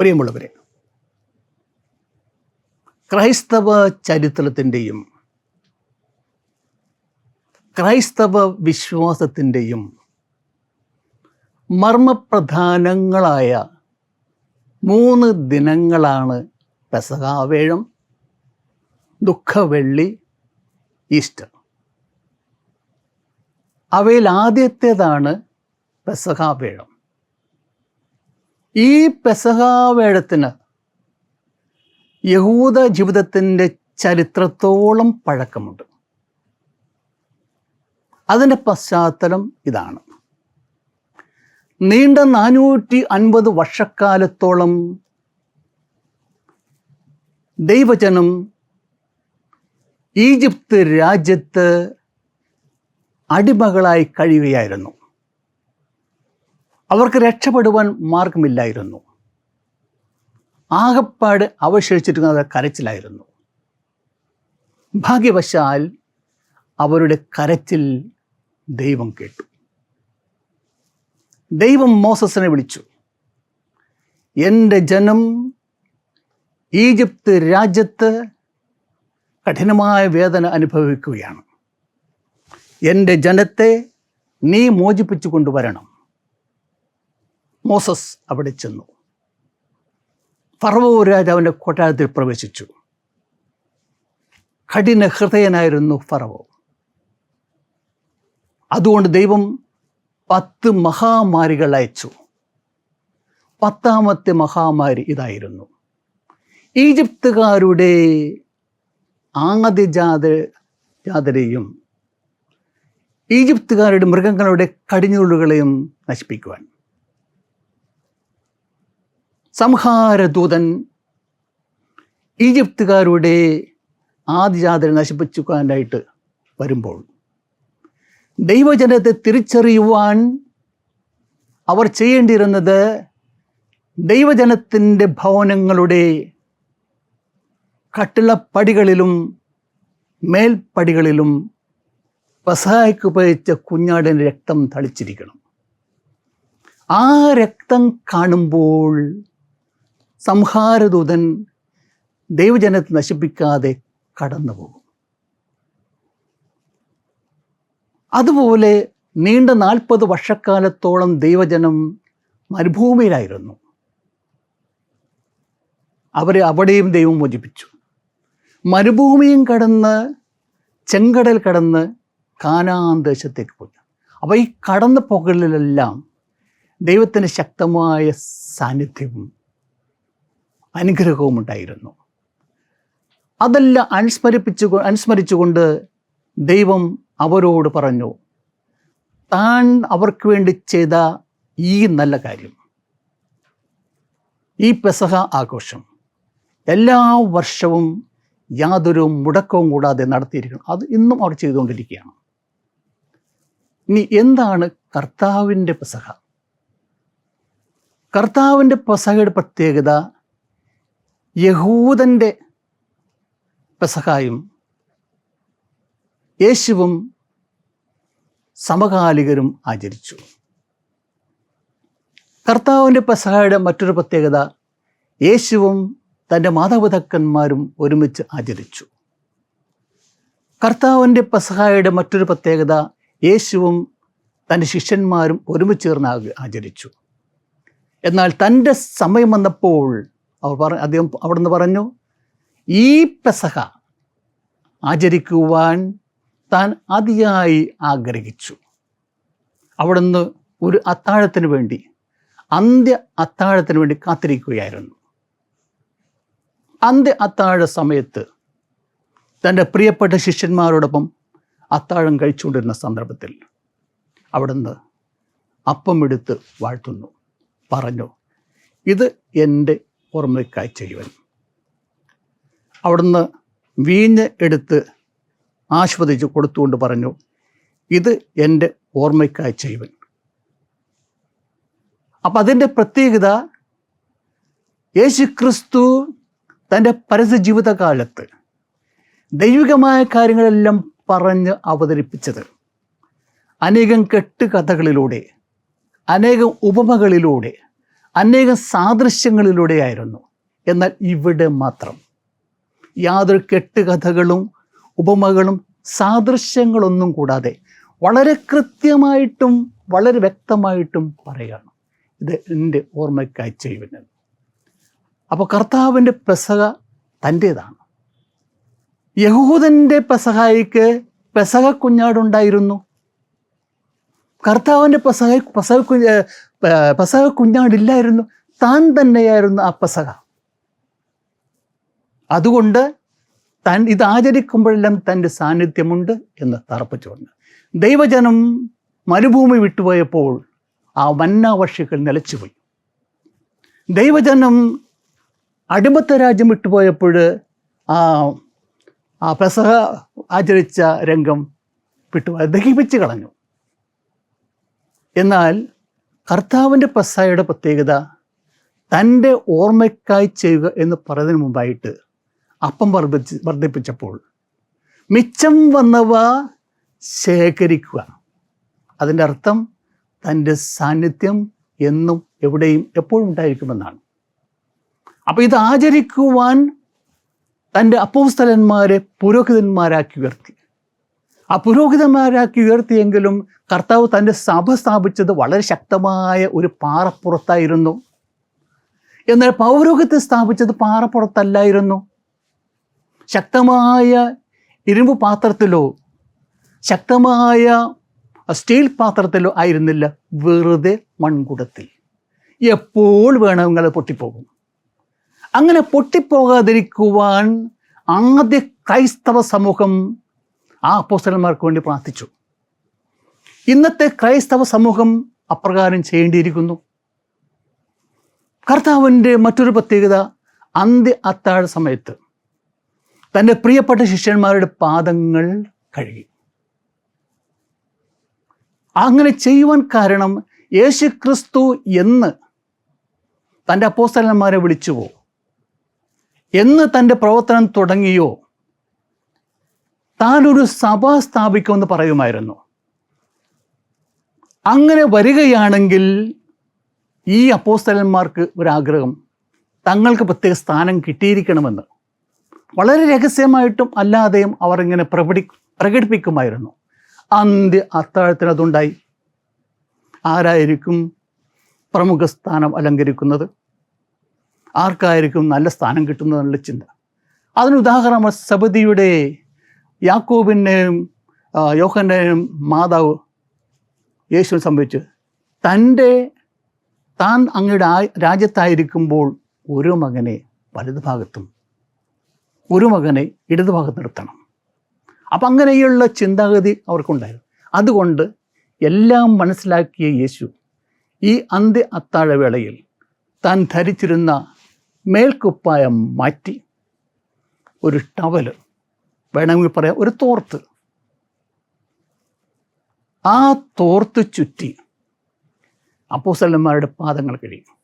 പ്രിയമുള്ളവരെ ക്രൈസ്തവ ചരിത്രത്തിന്റെയും ക്രൈസ്തവ വിശ്വാസത്തിന്റെയും മർമ്മപ്രധാനങ്ങളായ മൂന്ന് ദിനങ്ങളാണ് പെസകാവേഴം ദുഃഖവെള്ളി ഈസ്റ്റർ. അവയിൽ ആദ്യത്തേതാണ് പെസകാവേഴം ഈ പെസഹാവേഴത്തിന് യഹൂദ ജീവിതത്തിന്റെ ചരിത്രത്തോളം പഴക്കമുണ്ട്. അതിന്റെ പശ്ചാത്തലം ഇതാണ്. നീണ്ട നാനൂറ്റി അൻപത് വർഷക്കാലത്തോളം ദൈവജനം ഈജിപ്ത് രാജ്യത്ത് അടിമകളായി കഴിയുകയായിരുന്നു. അവർക്ക് രക്ഷപ്പെടുവാൻ മാർഗമില്ലായിരുന്നു. ആകപ്പാട് അവശേഷിച്ചിരുന്നത് കരച്ചിലായിരുന്നു. ഭാഗ്യവശാൽ അവരുടെ കരച്ചിൽ ദൈവം കേട്ടു. ദൈവം മോസസിനെ വിളിച്ചു. എന്റെ ജനം ഈജിപ്ത് രാജ്യത്ത് കഠിനമായ വേദന അനുഭവിക്കുകയാണ്. എന്റെ ജനത്തെ നീ മോചിപ്പിച്ചു കൊണ്ടുവരണം. മോസസ് അവിടെ ചെന്നു. ഫറവോ രാജാവിന്റെ കൊട്ടാരത്തിൽ പ്രവേശിച്ചു. കഠിന ഹൃദയനായിരുന്നു ഫറവോ അതുകൊണ്ട് ദൈവം പത്ത് മഹാമാരികൾ അയച്ചു. പത്താമത്തെ മഹാമാരി ഇതായിരുന്നു. ഈജിപ്തുകാരുടെ ആദ്യ ജാത ജാതരെയും ഈജിപ്തുകാരുടെ മൃഗങ്ങളുടെ കടിഞ്ഞുള്ളുകളെയും നശിപ്പിക്കുവാൻ. സംഹാരദൂതൻ ഈജിപ്തുകാരുടെ ആദിജാതരെ നശിപ്പിച്ചുക്കാനായിട്ട് വരുമ്പോൾ ദൈവജനത്തെ തിരിച്ചറിയുവാൻ അവർ ചെയ്യേണ്ടിയിരുന്നത് ദൈവജനത്തിന്റെ ഭവനങ്ങളുടെ കട്ടിളപ്പടികളിലും മേൽപ്പടികളിലും പസായ്ക്ക് ഉപയോഗിച്ച കുഞ്ഞാടിന്റെ രക്തം തളിച്ചിരിക്കണം. ആ രക്തം കാണുമ്പോൾ സംഹാരദൂതൻ ദൈവജനത്തെ നശിപ്പിക്കാതെ കടന്നു പോകും. അതുപോലെ നീണ്ട നാൽപ്പത് വർഷക്കാലത്തോളം ദൈവജനം മരുഭൂമിയിലായിരുന്നു. അവരെ അവിടെയും ദൈവം മോചിപ്പിച്ചു. മരുഭൂമിയും കടന്ന് ചെങ്കടൽ കടന്ന് കാനാൻ ദേശത്തേക്ക് പോയി. അപ്പോൾ ഈ കടന്നു പോകലിലെല്ലാം ദൈവത്തിന്റെ ശക്തമായ സാന്നിധ്യവും അനുഗ്രഹവും ഉണ്ടായിരുന്നു അതെല്ലാം അനുസ്മരിപ്പിച്ചു അനുസ്മരിച്ചുകൊണ്ട് ദൈവം അവരോട് പറഞ്ഞു താൻ അവർക്ക് വേണ്ടി ചെയ്ത ഈ നല്ല കാര്യം ഈ പെസഹ ആഘോഷം എല്ലാ വർഷവും യാതൊരു മുടക്കവും കൂടാതെ നടത്തിയിരിക്കണം. അത് ഇന്നും അവർ ചെയ്തുകൊണ്ടിരിക്കുകയാണ്. ഇനി എന്താണ് കർത്താവിന്റെ പെസഹ? കർത്താവിന്റെ പെസഹയുടെ പ്രത്യേകത യഹൂദന്റെ പെസഹായും യേശുവും സമകാലികരും ആചരിച്ചു. കർത്താവിന്റെ പെസഹായുടെ മറ്റൊരു പ്രത്യേകത യേശുവും തന്റെ മാതാപിതാക്കന്മാരും ഒരുമിച്ച് ആചരിച്ചു. കർത്താവിന്റെ പെസഹായുടെ മറ്റൊരു പ്രത്യേകത യേശുവും തന്റെ ശിഷ്യന്മാരും ഒരുമിച്ച് ചേർന്ന് ആചരിച്ചു. എന്നാൽ തന്റെ സമയം വന്നപ്പോൾ അവർ പറ അദ്ദേഹം അവിടുന്ന് പറഞ്ഞു ഈ പെസഹ ആചരിക്കുവാൻ താൻ അതിയായി ആഗ്രഹിച്ചു. അവിടുന്ന് ഒരു അത്താഴത്തിന് വേണ്ടി അന്ത്യ അത്താഴത്തിന് വേണ്ടി കാത്തിരിക്കുകയായിരുന്നു. അന്ത്യ അത്താഴ സമയത്ത് തന്റെ പ്രിയപ്പെട്ട ശിഷ്യന്മാരോടൊപ്പം അത്താഴം കഴിച്ചുകൊണ്ടിരുന്ന സന്ദർഭത്തിൽ അവിടുന്ന് അപ്പം എടുത്ത് വാഴ്ത്തുന്നു. പറഞ്ഞു ഇത് എന്റെ ഓർമ്മയ്ക്കായി ചെയ്യുവൻ അവിടുന്ന് വീഞ്ഞ് എടുത്ത് ആശ്വദിച്ച് കൊടുത്തുകൊണ്ട് പറഞ്ഞു ഇത് എന്റെ ഓർമ്മയ്ക്കായി ചെയ്യുവൻ അപ്പം അതിന്റെ പ്രത്യേകത യേശു ക്രിസ്തു തന്റെ പരസ്യ ജീവിതകാലത്ത് ദൈവികമായ കാര്യങ്ങളെല്ലാം പറഞ്ഞ് അവതരിപ്പിച്ചത്. അനേകം കെട്ടുകഥകളിലൂടെ അനേകം ഉപമകളിലൂടെ അനേകം സാദൃശ്യങ്ങളിലൂടെയായിരുന്നു. എന്നാൽ ഇവിടെ മാത്രം. യാതൊരു കെട്ടുകഥകളും ഉപമകളും സാദൃശ്യങ്ങളൊന്നും കൂടാതെ വളരെ കൃത്യമായിട്ടും വളരെ വ്യക്തമായിട്ടും പറയുകയാണ്. ഇത് എന്റെ ഓർമ്മയ്ക്കായി ചെയ്യുന്നത്. അപ്പോൾ കർത്താവിന്റെ പെസക തന്റേതാണ്. യഹൂദന്റെ പെസഹായിക്ക് പെസക കുഞ്ഞാടുണ്ടായിരുന്നു കർത്താവിന്റെ പെസഹ പെസക പെസക കുഞ്ഞാടില്ലായിരുന്നു. താൻ തന്നെയായിരുന്നു ആ പസക അതുകൊണ്ട് താൻ ഇത് ആചരിക്കുമ്പോഴെല്ലാം തന്റെ സാന്നിധ്യമുണ്ട് എന്ന് തറപ്പിച്ചു പറഞ്ഞു. ദൈവജനം മരുഭൂമി വിട്ടുപോയപ്പോൾ ആ മന്നാവർഷികൾ നിലച്ചുപോയി. ദൈവജനം അടിമത്ത രാജ്യം വിട്ടുപോയപ്പോൾ ആ ആ പെസഹ ആചരിച്ച രംഗം വിട്ടുപോയി. ദഹിപ്പിച്ച് കളഞ്ഞു. എന്നാൽ കർത്താവിന്റെ പെസഹയുടെ പ്രത്യേകത തന്റെ ഓർമ്മയ്ക്കായി ചെയ്യുക എന്ന് പറയുന്നതിന് മുമ്പായിട്ട് അപ്പം വർദ്ധിച്ച് വർദ്ധിപ്പിച്ചപ്പോൾ മിച്ചം വന്നവ ശേഖരിക്കുക. അതിന്റെ അർത്ഥം തന്റെ സാന്നിധ്യം എന്നും എവിടെയും എപ്പോഴും ഉണ്ടായിരിക്കുമെന്നാണ്. അപ്പോൾ ഇത് ആചരിക്കുവാൻ തന്റെ അപ്പോസ്തലന്മാരെ പുരോഹിതന്മാരാക്കി ഉയർത്തി. ആ പുരോഹിതന്മാരാക്കി ഉയർത്തിയെങ്കിലും കർത്താവ് തന്റെ സഭ സ്ഥാപിച്ചത് വളരെ ശക്തമായ ഒരു പാറപ്പുറത്തായിരുന്നു. എന്നാൽ പൗരോഹിത്യം സ്ഥാപിച്ചത് പാറപ്പുറത്തല്ലായിരുന്നു. ശക്തമായ ഇരുമ്പ് പാത്രത്തിലോ ശക്തമായ സ്റ്റീൽ പാത്രത്തിലോ ആയിരുന്നില്ല. വെറുതെ മൺകുടത്തിൽ. എപ്പോൾ വേണമെങ്കിൽ അത് പൊട്ടിപ്പോകും? അങ്ങനെ പൊട്ടിപ്പോകാതിരിക്കുവാൻ ആദ്യ ക്രൈസ്തവ സമൂഹം ആ അപ്പോസ്തലന്മാർക്ക് വേണ്ടി പ്രാർത്ഥിച്ചു. ഇന്നത്തെ ക്രൈസ്തവ സമൂഹം അപ്രകാരം ചെയ്യേണ്ടിയിരിക്കുന്നു. കർത്താവിന്റെ മറ്റൊരു പ്രത്യേകത അന്ത്യ അത്താഴ സമയത്ത് തന്റെ പ്രിയപ്പെട്ട ശിഷ്യന്മാരുടെ പാദങ്ങൾ കഴുകി. അങ്ങനെ ചെയ്യുവാൻ കാരണം യേശു ക്രിസ്തു എന്ന് തന്റെ അപ്പോസ്തലന്മാരെ വിളിച്ചുവോ? എന്ന് തന്റെ പ്രവർത്തനം തുടങ്ങിയോ? താൻ ഒരു സഭ സ്ഥാപിക്കുമെന്ന് പറയുമായിരുന്നു. അങ്ങനെ വരികയാണെങ്കിൽ ഈ അപ്പോസ്തലന്മാർക്ക് ഒരാഗ്രഹം തങ്ങൾക്ക് പ്രത്യേക സ്ഥാനം കിട്ടിയിരിക്കണമെന്ന്. വളരെ രഹസ്യമായിട്ടും അല്ലാതെയും അവർ ഇങ്ങനെ പ്രകടി പ്രകടിപ്പിക്കുമായിരുന്നു. അന്ത്യ അത്താഴത്തിന് അതുണ്ടായി. ആരായിരിക്കും പ്രമുഖ സ്ഥാനം അലങ്കരിക്കുന്നത്? ആർക്കായിരിക്കും നല്ല സ്ഥാനം കിട്ടുന്നതെന്നുള്ള ചിന്ത. അതിനുദാഹരണം സബദിയുടെ യാക്കോബിന്റെയും യോഹന്റെയും മാതാവ് യേശുവിനെ സംഭവിച്ചു. തന്റെ താൻ അങ്ങയുടെ രാജ്യത്തായിരിക്കുമ്പോൾ ഒരു മകനെ വലതുഭാഗത്തും ഒരു മകനെ ഇടതുഭാഗത്ത് നിർത്തണം. അപ്പം അങ്ങനെയുള്ള ചിന്താഗതി അവർക്കുണ്ടായിരുന്നു. അതുകൊണ്ട് എല്ലാം മനസ്സിലാക്കിയ യേശു ഈ അന്ത്യ അത്താഴവേളയിൽ താൻ ധരിച്ചിരുന്ന മേൽക്കുപ്പായം മാറ്റി ഒരു ടവൽ വേണമെങ്കിൽ പറയാം ഒരു തോർത്ത്. ആ തോർത്ത് ചുറ്റി അപ്പോസ്തലന്മാരുടെ പാദങ്ങൾ കഴിയും.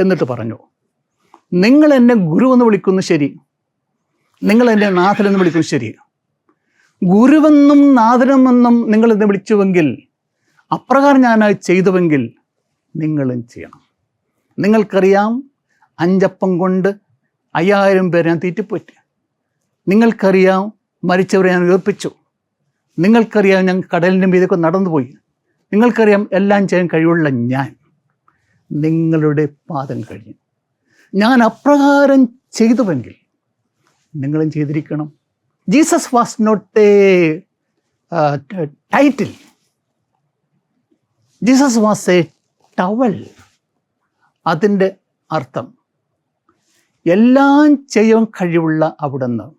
എന്നിട്ട് പറഞ്ഞു നിങ്ങൾ എന്നെ ഗുരു എന്ന് വിളിക്കുന്നു ശരി. നിങ്ങൾ എന്നെ നാഥനെന്ന് വിളിക്കുന്നു ശരി. ഗുരുവെന്നും നാഥനുമെന്നും നിങ്ങൾ എന്നെ വിളിച്ചുവെങ്കിൽ അപ്രകാരം ഞാനായി ചെയ്തുവെങ്കിൽ നിങ്ങളും ചെയ്യണം. നിങ്ങൾക്കറിയാം അഞ്ചപ്പം കൊണ്ട് അയ്യായിരം പേരെ ഞാൻ തീറ്റിപ്പോറ്റി. നിങ്ങൾക്കറിയാം മരിച്ചവരെ ഞാൻ ഉയർപ്പിച്ചു. നിങ്ങൾക്കറിയാം ഞാൻ കടലിന്റെ മീതൊക്കെ നടന്നുപോയി. നിങ്ങൾക്കറിയാം എല്ലാം ചെയ്യാൻ കഴിവുള്ള ഞാൻ. നിങ്ങളുടെ പാദം കഴിഞ്ഞു. ഞാൻ അപ്രകാരം ചെയ്തുവെങ്കിൽ നിങ്ങളും ചെയ്തിരിക്കണം. Jesus was not a title. Jesus was a towel. അതിന്റെ അർത്ഥം എല്ലാം ചെയ്യാൻ കഴിവുള്ള അവിടുന്ന്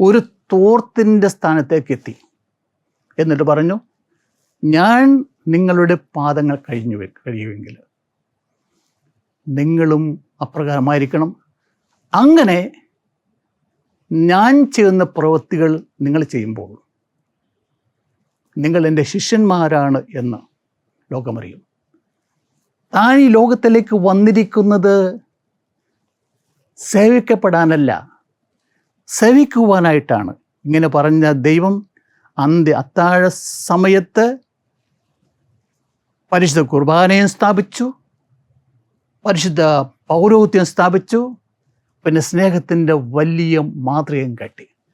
ഒരു തോർത്തിന്റെ സ്ഥാനത്തേക്ക് എത്തി എന്നിട്ട് പറഞ്ഞു ഞാൻ നിങ്ങളുടെ പാദങ്ങൾ കഴിഞ്ഞു കഴിയുമെങ്കിൽ നിങ്ങളും അപ്രകാരമായിരിക്കണം. അങ്ങനെ ഞാൻ ചെയ്യുന്ന പ്രവൃത്തികൾ നിങ്ങൾ ചെയ്യുമ്പോൾ നിങ്ങൾ എന്റെ ശിഷ്യന്മാരാണ് എന്ന് ലോകമറിയും. താൻ ഈ ലോകത്തിലേക്ക് വന്നിരിക്കുന്നത് സേവിക്കപ്പെടാനല്ല സേവിക്കുവാനായിട്ടാണ് ഇങ്ങനെ പറഞ്ഞ ദൈവം അന്ത്യ അത്താഴ സമയത്ത് പരിശുദ്ധ കുർബാനയും സ്ഥാപിച്ചു പരിശുദ്ധ പൗരോഹിത്യം സ്ഥാപിച്ചു പിന്നെ സ്നേഹത്തിന്റെ വലിയ മാതൃകയും കെട്ടി.